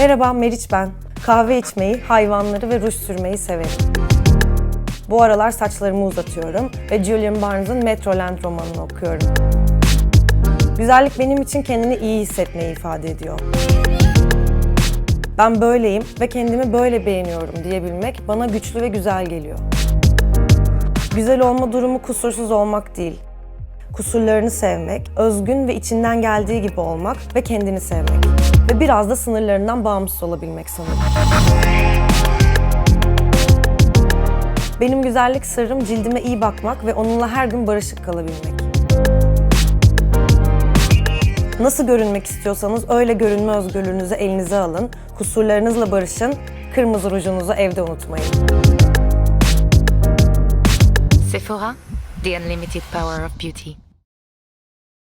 Merhaba Meriç ben. Kahve içmeyi, hayvanları ve ruj sürmeyi severim. Bu aralar saçlarımı uzatıyorum ve Julian Barnes'ın Metroland romanını okuyorum. Güzellik benim için kendini iyi hissetmeyi ifade ediyor. Ben böyleyim ve kendimi böyle beğeniyorum diyebilmek bana güçlü ve güzel geliyor. Güzel olma durumu kusursuz olmak değil. Kusurlarını sevmek, özgün ve içinden geldiği gibi olmak ve kendini sevmek. Ve biraz da sınırlarından bağımsız olabilmek sanırım. Benim güzellik sırrım cildime iyi bakmak ve onunla her gün barışık kalabilmek. Nasıl görünmek istiyorsanız öyle görünme özgürlüğünüzü elinize alın, kusurlarınızla barışın, kırmızı rujunuzu evde unutmayın. Sephora, the unlimited power of beauty.